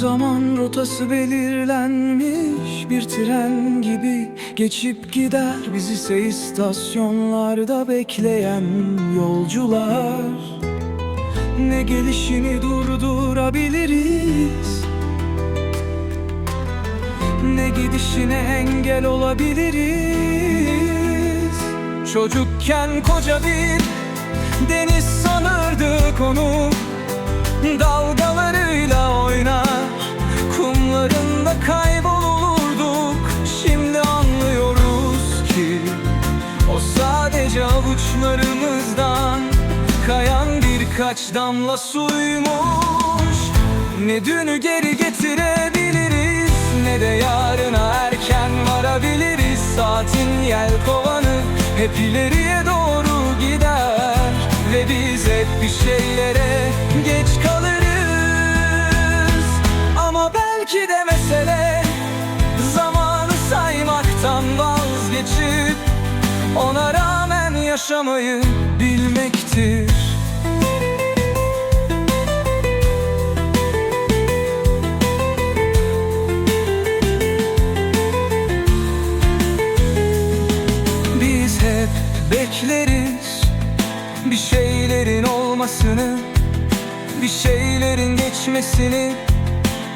zaman rotası belirlenmiş Bir tren gibi geçip gider Bizi ise istasyonlarda bekleyen yolcular. Ne gelişini durdurabiliriz Ne gidişine engel olabiliriz. Çocukken koca bir deniz sanırdık onu sadece avuçlarımızdan Kayan birkaç damla suymuş. Ne dünü geri getirebiliriz Ne de yarına erken varabiliriz. Saatin yelkovanı hep ileriye doğru gider Ve biz hep bir şeylere geç kalırız. Ama belki de mesele Zamanı saymaktan vazgeçip Ona rağmen yaşamayı bilmektir. Biz hep bekleriz Bir şeylerin olmasını Bir şeylerin geçmesini.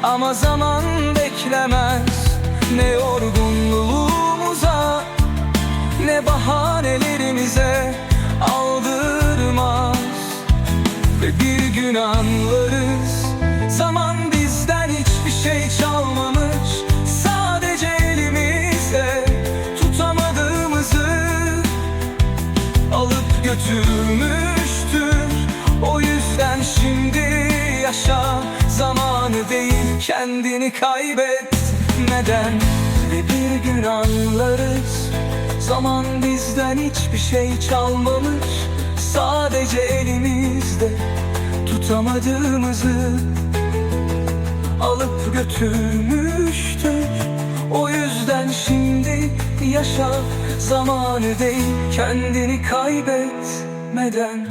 Ama zaman beklemez Ne yorgunluğumuza bahanelerimize Aldırmaz Ve bir gün anlarız. Zaman bizden hiçbir şey çalmamış. Sadece elimizde tutamadığımızı Alıp götürmüştür. O yüzden şimdi yaşa Zamanı değil kendini kaybetmeden Ve bir gün anlarız Zaman bizden hiçbir şey çalmamış. Sadece elimizde tutamadığımızı Alıp götürmüştür. O yüzden şimdi yaşa Zamanı değil kendini kaybetmeden